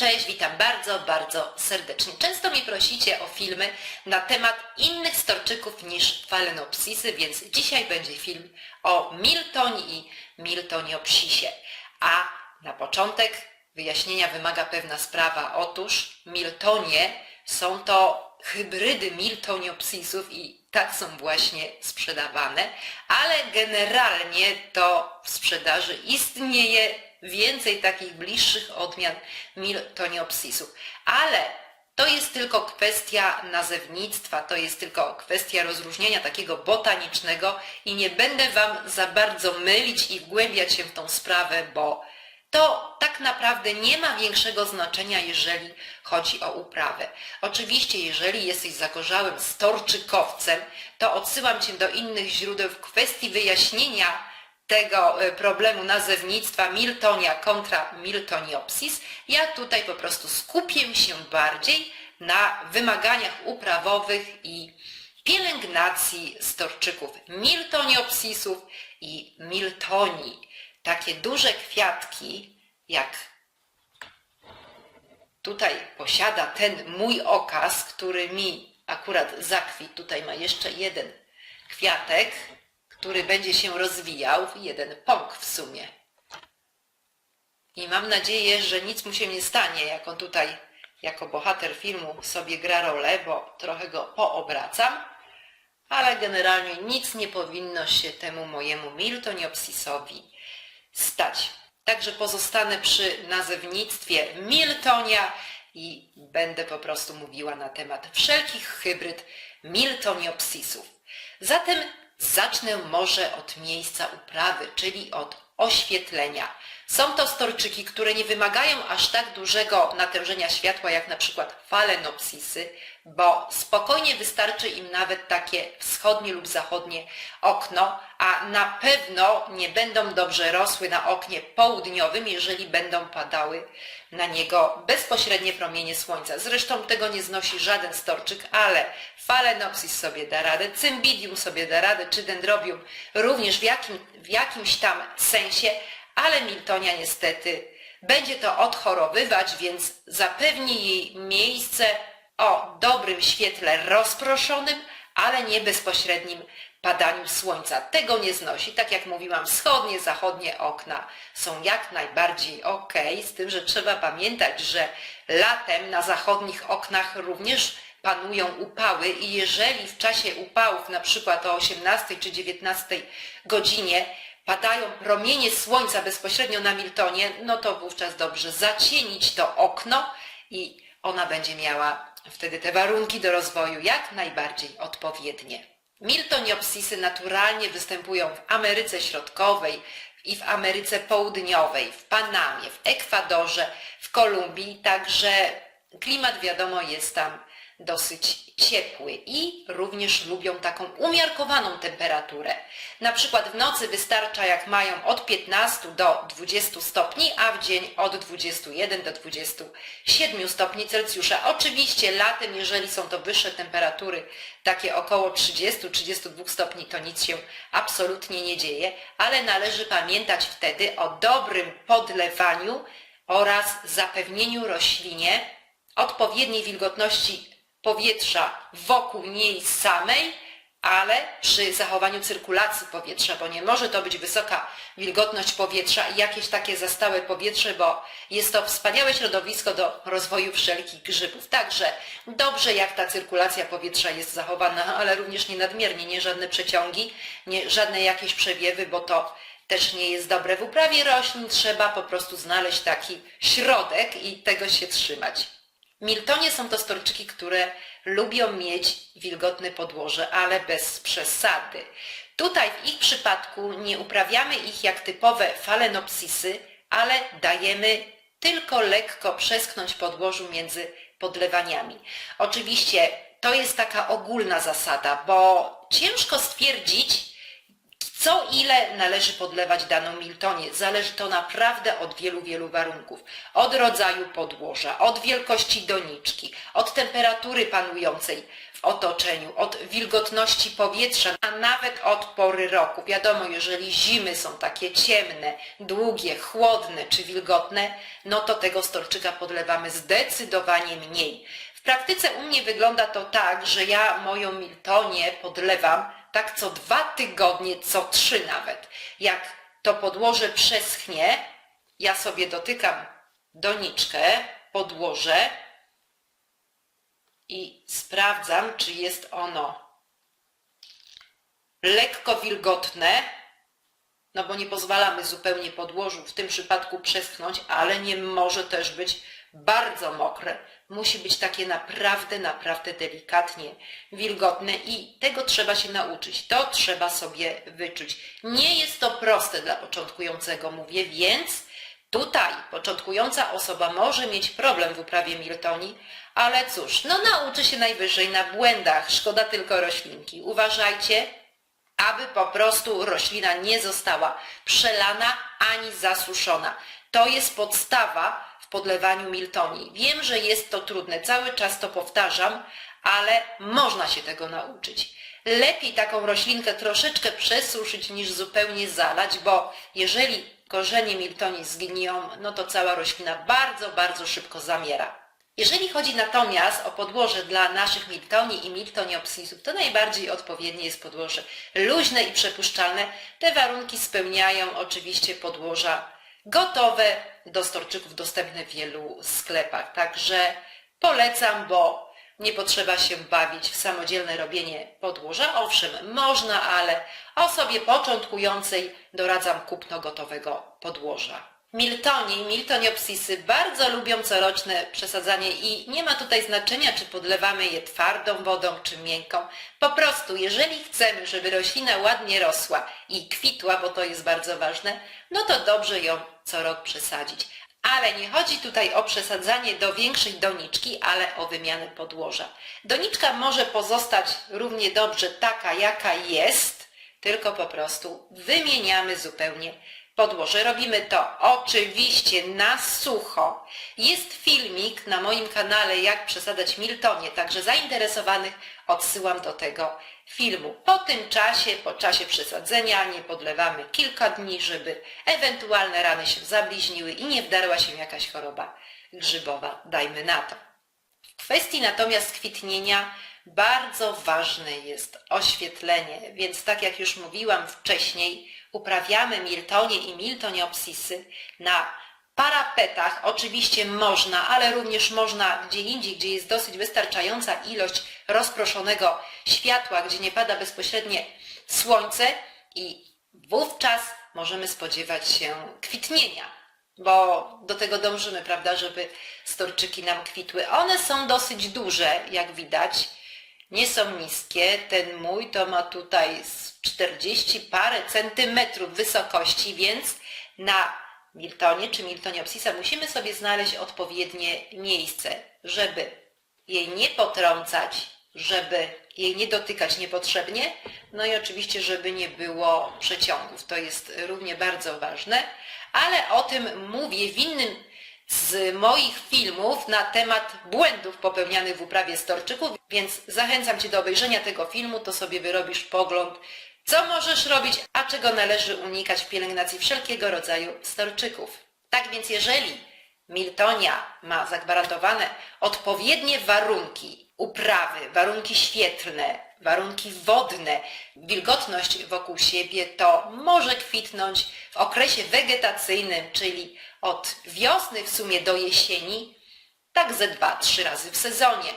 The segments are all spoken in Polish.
Cześć, witam bardzo, bardzo serdecznie. Często mi prosicie o filmy na temat innych storczyków niż falenopsisy, więc dzisiaj będzie film o Miltonie i Miltoniopsisie. A na początek wyjaśnienia wymaga pewna sprawa. Otóż Miltonie są to hybrydy Miltoniopsisów i tak są właśnie sprzedawane, ale generalnie to w sprzedaży istnieje więcej takich bliższych odmian Miltoniopsisów. Ale to jest tylko kwestia nazewnictwa, to jest tylko kwestia rozróżnienia takiego botanicznego i nie będę Wam za bardzo mylić i wgłębiać się w tą sprawę, bo to tak naprawdę nie ma większego znaczenia, jeżeli chodzi o uprawę. Oczywiście, jeżeli jesteś zagorzałym storczykowcem, to odsyłam Cię do innych źródeł w kwestii wyjaśnienia tego e, problemu nazewnictwa Miltonia kontra Miltoniopsis. Ja tutaj po prostu skupię się bardziej na wymaganiach uprawowych i pielęgnacji storczyków Miltoniopsisów i Miltonii. Takie duże kwiatki, jak tutaj posiada ten mój okaz, który mi akurat zakwitł. Tutaj ma jeszcze jeden kwiatek, który będzie się rozwijał, jeden pąk w sumie. I mam nadzieję, że nic mu się nie stanie, jak on tutaj jako bohater filmu sobie gra rolę, bo trochę go poobracam, ale generalnie nic nie powinno się temu mojemu Miltoniopsisowi stać. Także pozostanę przy nazewnictwie Miltonia i będę po prostu mówiła na temat wszelkich hybryd Miltoniopsisów. Zatem zacznę może od miejsca uprawy, czyli od oświetlenia. Są to storczyki, które nie wymagają aż tak dużego natężenia światła jak na przykład falenopsisy, bo spokojnie wystarczy im nawet takie wschodnie lub zachodnie okno, a na pewno nie będą dobrze rosły na oknie południowym, jeżeli będą padały na niego bezpośrednie promienie słońca. Zresztą tego nie znosi żaden storczyk, ale falenopsis sobie da radę, cymbidium sobie da radę, czy dendrobium również w, jakim, w jakimś tam sensie, ale Miltonia niestety będzie to odchorowywać, więc zapewni jej miejsce o dobrym świetle rozproszonym, ale nie bezpośrednim padaniu słońca. Tego nie znosi. Tak jak mówiłam, wschodnie, zachodnie okna są jak najbardziej ok, z tym, że trzeba pamiętać, że latem na zachodnich oknach również panują upały i jeżeli w czasie upałów, na przykład o 18 czy 19 godzinie, padają promienie słońca bezpośrednio na Miltonie, no to wówczas dobrze zacienić to okno i ona będzie miała wtedy te warunki do rozwoju jak najbardziej odpowiednie. Miltoniopsisy naturalnie występują w Ameryce Środkowej i w Ameryce Południowej, w Panamie, w Ekwadorze, w Kolumbii, także klimat wiadomo jest tam dosyć ciepły i również lubią taką umiarkowaną temperaturę. Na przykład w nocy wystarcza jak mają od 15 do 20 stopni, a w dzień od 21 do 27 stopni Celsjusza. Oczywiście latem, jeżeli są to wyższe temperatury, takie około 30-32 stopni, to nic się absolutnie nie dzieje, ale należy pamiętać wtedy o dobrym podlewaniu oraz zapewnieniu roślinie odpowiedniej wilgotności powietrza wokół niej samej, ale przy zachowaniu cyrkulacji powietrza, bo nie może to być wysoka wilgotność powietrza i jakieś takie zastałe powietrze, bo jest to wspaniałe środowisko do rozwoju wszelkich grzybów. Także dobrze jak ta cyrkulacja powietrza jest zachowana, ale również nie nadmiernie, nie żadne przeciągi, nie żadne jakieś przewiewy, bo to też nie jest dobre w uprawie roślin, trzeba po prostu znaleźć taki środek i tego się trzymać. Miltonie są to storczyki, które lubią mieć wilgotne podłoże, ale bez przesady. Tutaj w ich przypadku nie uprawiamy ich jak typowe falenopsisy, ale dajemy tylko lekko przesknąć podłożu między podlewaniami. Oczywiście to jest taka ogólna zasada, bo ciężko stwierdzić, co ile należy podlewać daną Miltonie. Zależy to naprawdę od wielu, wielu warunków. Od rodzaju podłoża, od wielkości doniczki, od temperatury panującej w otoczeniu, od wilgotności powietrza, a nawet od pory roku. Wiadomo, jeżeli zimy są takie ciemne, długie, chłodne czy wilgotne, no to tego storczyka podlewamy zdecydowanie mniej. W praktyce u mnie wygląda to tak, że ja moją Miltonię podlewam tak co dwa tygodnie, co trzy nawet. Jak to podłoże przeschnie, ja sobie dotykam doniczkę, podłożę i sprawdzam, czy jest ono lekko wilgotne, no bo nie pozwalamy zupełnie podłożu w tym przypadku przeschnąć, ale nie może też być bardzo mokre. Musi być takie naprawdę, naprawdę delikatnie wilgotne i tego trzeba się nauczyć. To trzeba sobie wyczuć. Nie jest to proste dla początkującego, mówię, więc tutaj początkująca osoba może mieć problem w uprawie Miltonii, ale cóż, no nauczy się najwyżej na błędach. Szkoda tylko roślinki. Uważajcie, aby po prostu roślina nie została przelana ani zasuszona. To jest podstawa w podlewaniu Miltonii. Wiem, że jest to trudne, cały czas to powtarzam, ale można się tego nauczyć. Lepiej taką roślinkę troszeczkę przesuszyć niż zupełnie zalać, bo jeżeli korzenie Miltonii zgniją, no to cała roślina bardzo, bardzo szybko zamiera. Jeżeli chodzi natomiast o podłoże dla naszych Miltonii i Miltoniopsisów, to najbardziej odpowiednie jest podłoże luźne i przepuszczalne. Te warunki spełniają oczywiście podłoża gotowe do storczyków, dostępne w wielu sklepach. Także polecam, bo nie potrzeba się bawić w samodzielne robienie podłoża. Owszem, można, ale osobie początkującej doradzam kupno gotowego podłoża. Miltoni, miltoniopsisy bardzo lubią coroczne przesadzanie i nie ma tutaj znaczenia, czy podlewamy je twardą wodą, czy miękką. Po prostu, jeżeli chcemy, żeby roślina ładnie rosła i kwitła, bo to jest bardzo ważne, no to dobrze ją co rok przesadzić. Ale nie chodzi tutaj o przesadzanie do większej doniczki, ale o wymianę podłoża. Doniczka może pozostać równie dobrze taka, jaka jest, tylko po prostu wymieniamy zupełnie podłoże. Robimy to oczywiście na sucho. Jest filmik na moim kanale jak przesadzać Miltonie, także zainteresowanych odsyłam do tego filmu. Po tym czasie, po czasie przesadzenia nie podlewamy kilka dni, żeby ewentualne rany się zabliźniły i nie wdarła się jakaś choroba grzybowa, dajmy na to. W kwestii natomiast kwitnienia bardzo ważne jest oświetlenie, więc tak jak już mówiłam wcześniej, uprawiamy miltonie i miltoniopsisy na parapetach. Oczywiście można, ale również można gdzie indziej, gdzie jest dosyć wystarczająca ilość rozproszonego światła, gdzie nie pada bezpośrednie słońce i wówczas możemy spodziewać się kwitnienia bo do tego dążymy, prawda, żeby storczyki nam kwitły. One są dosyć duże, jak widać, nie są niskie. Ten mój to ma tutaj z 40 parę centymetrów wysokości, więc na Miltonie czy Miltoniopsisa musimy sobie znaleźć odpowiednie miejsce, żeby jej nie potrącać, żeby jej nie dotykać niepotrzebnie, no i oczywiście, żeby nie było przeciągów. To jest równie bardzo ważne, ale o tym mówię w innym z moich filmów na temat błędów popełnianych w uprawie storczyków, więc zachęcam Cię do obejrzenia tego filmu, to sobie wyrobisz pogląd, co możesz robić, a czego należy unikać w pielęgnacji wszelkiego rodzaju storczyków. Tak więc jeżeli Miltonia ma zagwarantowane odpowiednie warunki uprawy, warunki świetlne, warunki wodne, wilgotność wokół siebie, to może kwitnąć w okresie wegetacyjnym, czyli od wiosny w sumie do jesieni, tak ze dwa, trzy razy w sezonie.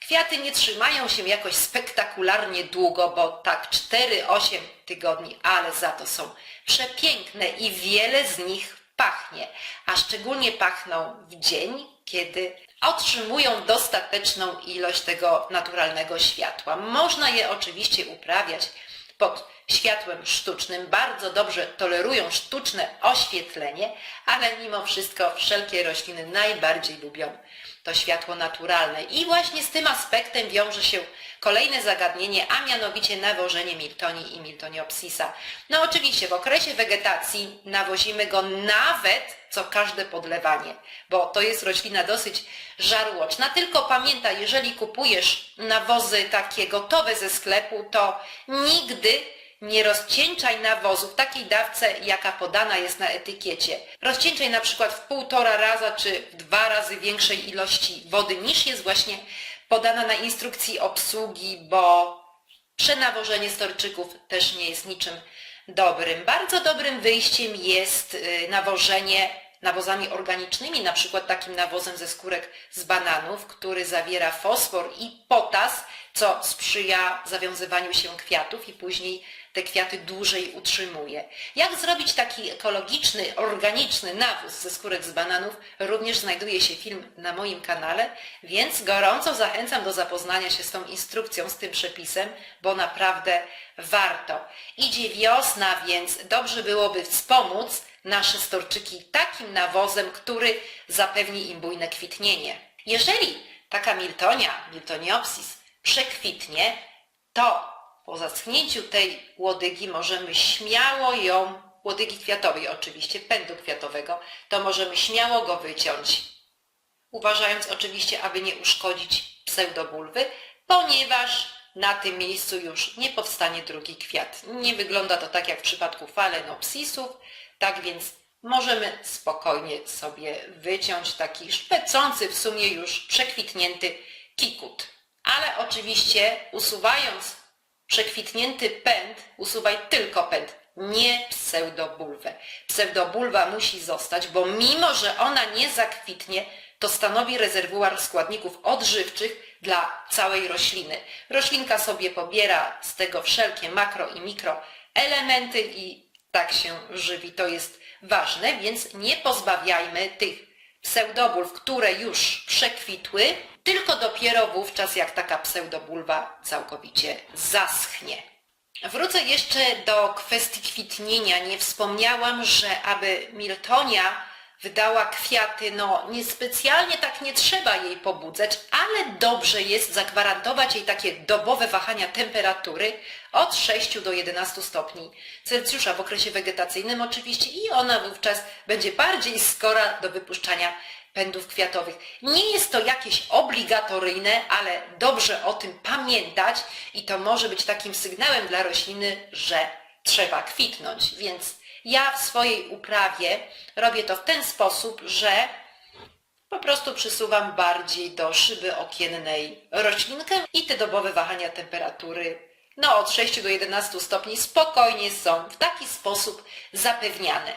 Kwiaty nie trzymają się jakoś spektakularnie długo, bo tak 4-8 tygodni, ale za to są przepiękne i wiele z nich pachnie, a szczególnie pachną w dzień, kiedy otrzymują dostateczną ilość tego naturalnego światła. Można je oczywiście uprawiać pod światłem sztucznym, bardzo dobrze tolerują sztuczne oświetlenie, ale mimo wszystko wszelkie rośliny najbardziej lubią to światło naturalne. I właśnie z tym aspektem wiąże się kolejne zagadnienie, a mianowicie nawożenie Miltonii i Miltoniopsisa. No oczywiście w okresie wegetacji nawozimy go nawet co każde podlewanie, bo to jest roślina dosyć żarłoczna. Tylko pamiętaj, jeżeli kupujesz nawozy takie gotowe ze sklepu, to nigdy nie rozcieńczaj nawozu w takiej dawce, jaka podana jest na etykiecie. Rozcieńczaj na przykład w półtora raza czy w dwa razy większej ilości wody niż jest właśnie podana na instrukcji obsługi, bo przenawożenie storczyków też nie jest niczym dobrym. Bardzo dobrym wyjściem jest y, nawożenie nawozami organicznymi, na przykład takim nawozem ze skórek z bananów, który zawiera fosfor i potas, co sprzyja zawiązywaniu się kwiatów i później kwiaty dłużej utrzymuje. Jak zrobić taki ekologiczny, organiczny nawóz ze skórek z bananów, również znajduje się film na moim kanale, więc gorąco zachęcam do zapoznania się z tą instrukcją, z tym przepisem, bo naprawdę warto. Idzie wiosna, więc dobrze byłoby wspomóc nasze storczyki takim nawozem, który zapewni im bujne kwitnienie. Jeżeli taka Miltonia, Miltoniopsis, przekwitnie, to po zaschnięciu tej łodygi możemy śmiało ją, łodygi kwiatowej oczywiście, pędu kwiatowego, to możemy śmiało go wyciąć. Uważając oczywiście, aby nie uszkodzić pseudobulwy, ponieważ na tym miejscu już nie powstanie drugi kwiat. Nie wygląda to tak jak w przypadku falenopsisów, tak więc możemy spokojnie sobie wyciąć taki szpecący w sumie już przekwitnięty kikut. Ale oczywiście usuwając przekwitnięty pęd, usuwaj tylko pęd, nie pseudobulwę. Pseudobulwa musi zostać, bo mimo, że ona nie zakwitnie, to stanowi rezerwuar składników odżywczych dla całej rośliny. Roślinka sobie pobiera z tego wszelkie makro i mikro elementy i tak się żywi. To jest ważne, więc nie pozbawiajmy tych pseudobulw, które już przekwitły, tylko dopiero wówczas, jak taka pseudobulwa całkowicie zaschnie. Wrócę jeszcze do kwestii kwitnienia. Nie wspomniałam, że aby Miltonia wydała kwiaty, no niespecjalnie tak nie trzeba jej pobudzać, ale dobrze jest zagwarantować jej takie dobowe wahania temperatury od 6 do 11 stopni Celsjusza w okresie wegetacyjnym oczywiście i ona wówczas będzie bardziej skora do wypuszczania pędów kwiatowych. Nie jest to jakieś obligatoryjne, ale dobrze o tym pamiętać i to może być takim sygnałem dla rośliny, że trzeba kwitnąć. Więc ja w swojej uprawie robię to w ten sposób, że po prostu przysuwam bardziej do szyby okiennej roślinkę i te dobowe wahania temperatury no od 6 do 11 stopni spokojnie są w taki sposób zapewniane.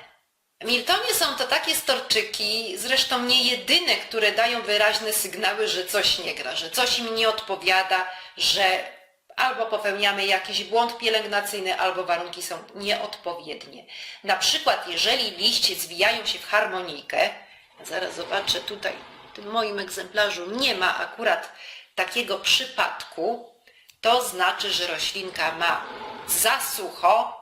Miltonie są to takie storczyki, zresztą nie jedyne, które dają wyraźne sygnały, że coś nie gra, że coś im nie odpowiada, że albo popełniamy jakiś błąd pielęgnacyjny, albo warunki są nieodpowiednie. Na przykład, jeżeli liście zwijają się w harmonijkę, zaraz zobaczę tutaj, w tym moim egzemplarzu nie ma akurat takiego przypadku, to znaczy, że roślinka ma za sucho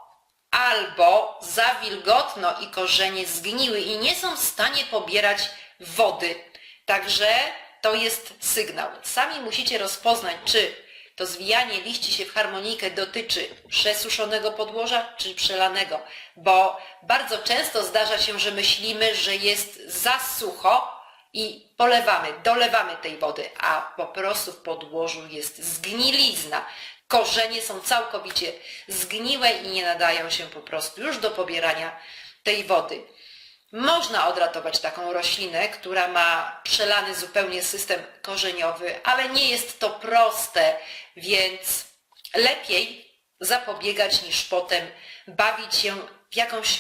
albo za wilgotno i korzenie zgniły i nie są w stanie pobierać wody. Także to jest sygnał. Sami musicie rozpoznać, czy to zwijanie liści się w harmonijkę dotyczy przesuszonego podłoża czy przelanego, bo bardzo często zdarza się, że myślimy, że jest za sucho i polewamy, dolewamy tej wody, a po prostu w podłożu jest zgnilizna. Korzenie są całkowicie zgniłe i nie nadają się po prostu już do pobierania tej wody. Można odratować taką roślinę, która ma przelany zupełnie system korzeniowy, ale nie jest to proste, więc lepiej zapobiegać niż potem bawić się w jakąś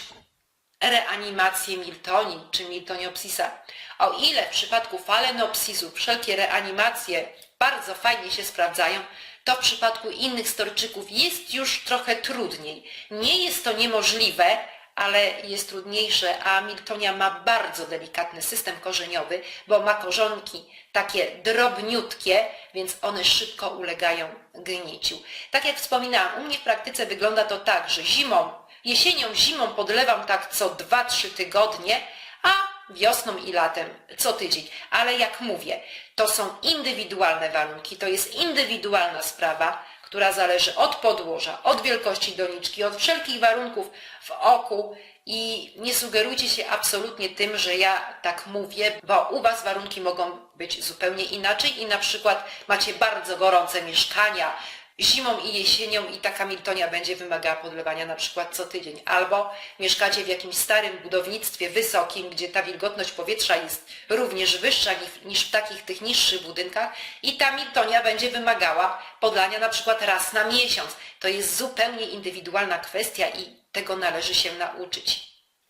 reanimację Miltonii czy Miltoniopsisa. O ile w przypadku falenopsisów wszelkie reanimacje bardzo fajnie się sprawdzają, to w przypadku innych storczyków jest już trochę trudniej. Nie jest to niemożliwe, ale jest trudniejsze, a Miltonia ma bardzo delikatny system korzeniowy, bo ma korzonki takie drobniutkie, więc one szybko ulegają gniciu. Tak jak wspominałam, u mnie w praktyce wygląda to tak, że zimą, jesienią, zimą podlewam tak co 2-3 tygodnie, a wiosną i latem co tydzień. Ale jak mówię, to są indywidualne warunki, to jest indywidualna sprawa, która zależy od podłoża, od wielkości doniczki, od wszelkich warunków w oku. I nie sugerujcie się absolutnie tym, że ja tak mówię, bo u Was warunki mogą być zupełnie inaczej i na przykład macie bardzo gorące mieszkania, zimą i jesienią i taka Miltonia będzie wymagała podlewania na przykład co tydzień. Albo mieszkacie w jakimś starym budownictwie wysokim, gdzie ta wilgotność powietrza jest również wyższa niż- w takich tych niższych budynkach i ta Miltonia będzie wymagała podlania na przykład raz na miesiąc. To jest zupełnie indywidualna kwestia i tego należy się nauczyć.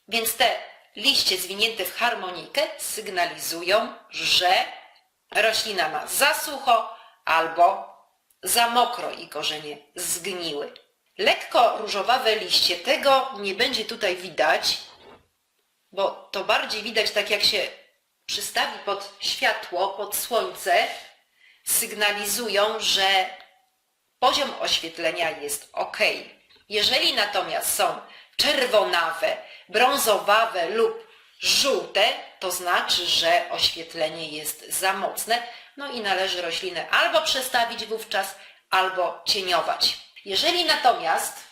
Więc te liście zwinięte w harmonijkę sygnalizują, że roślina ma za sucho albo za mokro i korzenie zgniły. Lekko różowawe liście, tego nie będzie tutaj widać, bo to bardziej widać tak jak się przystawi pod światło, pod słońce, sygnalizują, że poziom oświetlenia jest ok. Jeżeli natomiast są czerwonawe, brązowawe lub żółte, to znaczy, że oświetlenie jest za mocne, no i należy roślinę albo przestawić wówczas, albo cieniować. Jeżeli natomiast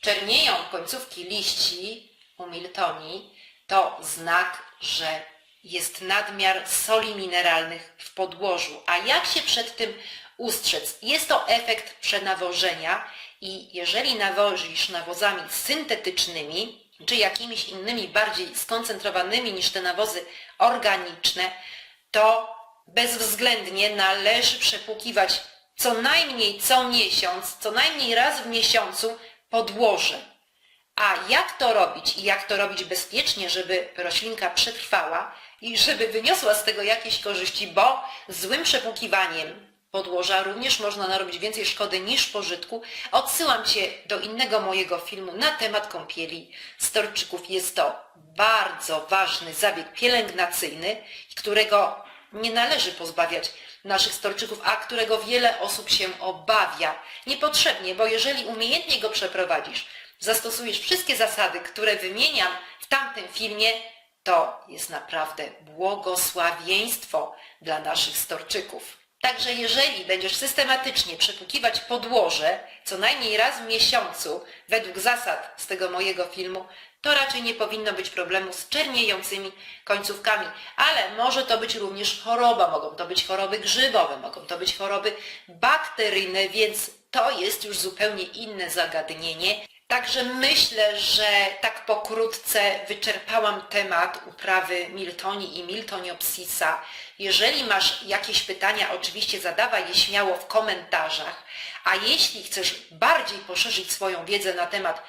czernieją końcówki liści u Miltonii, to znak, że jest nadmiar soli mineralnych w podłożu. A jak się przed tym ustrzec? Jest to efekt przenawożenia i jeżeli nawozisz nawozami syntetycznymi, czy jakimiś innymi bardziej skoncentrowanymi niż te nawozy organiczne, to bezwzględnie należy przepłukiwać co najmniej co miesiąc, co najmniej raz w miesiącu podłoże. A jak to robić i jak to robić bezpiecznie, żeby roślinka przetrwała i żeby wyniosła z tego jakieś korzyści, bo złym przepłukiwaniem podłoża również można narobić więcej szkody niż pożytku. Odsyłam Cię do innego mojego filmu na temat kąpieli storczyków. Jest to bardzo ważny zabieg pielęgnacyjny, którego nie należy pozbawiać naszych storczyków, a którego wiele osób się obawia. Niepotrzebnie, bo jeżeli umiejętnie go przeprowadzisz, zastosujesz wszystkie zasady, które wymieniam w tamtym filmie, to jest naprawdę błogosławieństwo dla naszych storczyków. Także jeżeli będziesz systematycznie przepłukiwać podłoże co najmniej raz w miesiącu według zasad z tego mojego filmu, to raczej nie powinno być problemu z czerniejącymi końcówkami, ale może to być również choroba, mogą to być choroby grzybowe, mogą to być choroby bakteryjne, więc to jest już zupełnie inne zagadnienie. Także myślę, że tak pokrótce wyczerpałam temat uprawy Miltonii i Miltoniopsisa. Jeżeli masz jakieś pytania, oczywiście zadawaj je śmiało w komentarzach, a jeśli chcesz bardziej poszerzyć swoją wiedzę na temat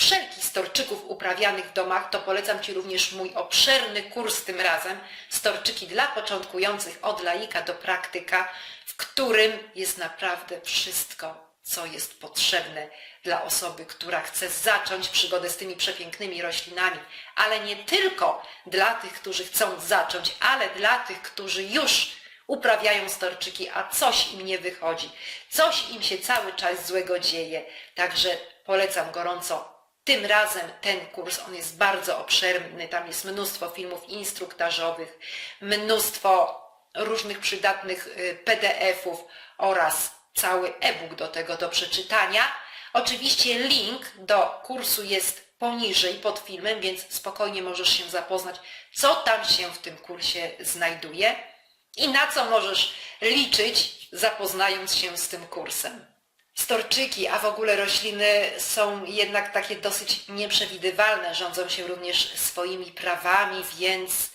wszelkich storczyków uprawianych w domach, to polecam Ci również mój obszerny kurs tym razem. Storczyki dla początkujących od laika do praktyka, w którym jest naprawdę wszystko, co jest potrzebne dla osoby, która chce zacząć przygodę z tymi przepięknymi roślinami, ale nie tylko dla tych, którzy chcą zacząć, ale dla tych, którzy już uprawiają storczyki, a coś im nie wychodzi, coś im się cały czas złego dzieje. Także polecam gorąco tym razem ten kurs, on jest bardzo obszerny, tam jest mnóstwo filmów instruktażowych, mnóstwo różnych przydatnych y, PDF-ów oraz cały e-book do tego do przeczytania. Oczywiście link do kursu jest poniżej pod filmem, więc spokojnie możesz się zapoznać, co tam się w tym kursie znajduje i na co możesz liczyć, zapoznając się z tym kursem. Storczyki, a w ogóle rośliny są jednak takie dosyć nieprzewidywalne, rządzą się również swoimi prawami, więc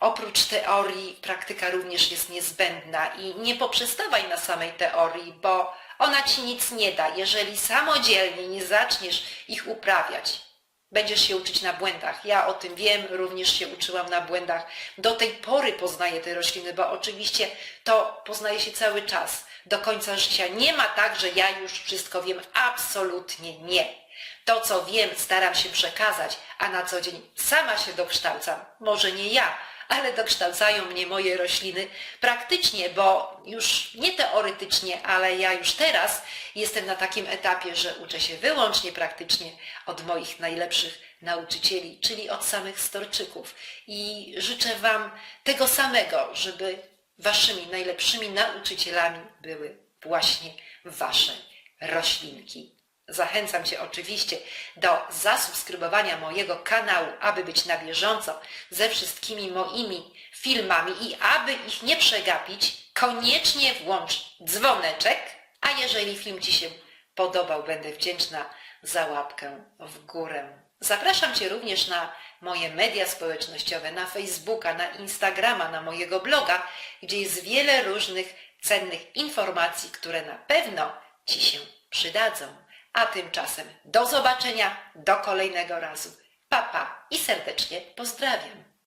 oprócz teorii praktyka również jest niezbędna i nie poprzestawaj na samej teorii, bo ona ci nic nie da, jeżeli samodzielnie nie zaczniesz ich uprawiać. Będziesz się uczyć na błędach. Ja o tym wiem, również się uczyłam na błędach. Do tej pory poznaję te rośliny, bo oczywiście to poznaje się cały czas. Do końca życia nie ma tak, że ja już wszystko wiem. Absolutnie nie. To, co wiem, staram się przekazać, a na co dzień sama się dokształcam. Może nie ja, ale dokształcają mnie moje rośliny praktycznie, bo już nie teoretycznie, ale ja już teraz jestem na takim etapie, że uczę się wyłącznie praktycznie od moich najlepszych nauczycieli, czyli od samych storczyków. I życzę Wam tego samego, żeby Waszymi najlepszymi nauczycielami były właśnie Wasze roślinki. Zachęcam Cię oczywiście do zasubskrybowania mojego kanału, aby być na bieżąco ze wszystkimi moimi filmami i aby ich nie przegapić, koniecznie włącz dzwoneczek, a jeżeli film Ci się podobał, będę wdzięczna za łapkę w górę. Zapraszam Cię również na moje media społecznościowe, na Facebooka, na Instagrama, na mojego bloga, gdzie jest wiele różnych cennych informacji, które na pewno Ci się przydadzą. A tymczasem do zobaczenia, do kolejnego razu. Papa pa i serdecznie pozdrawiam.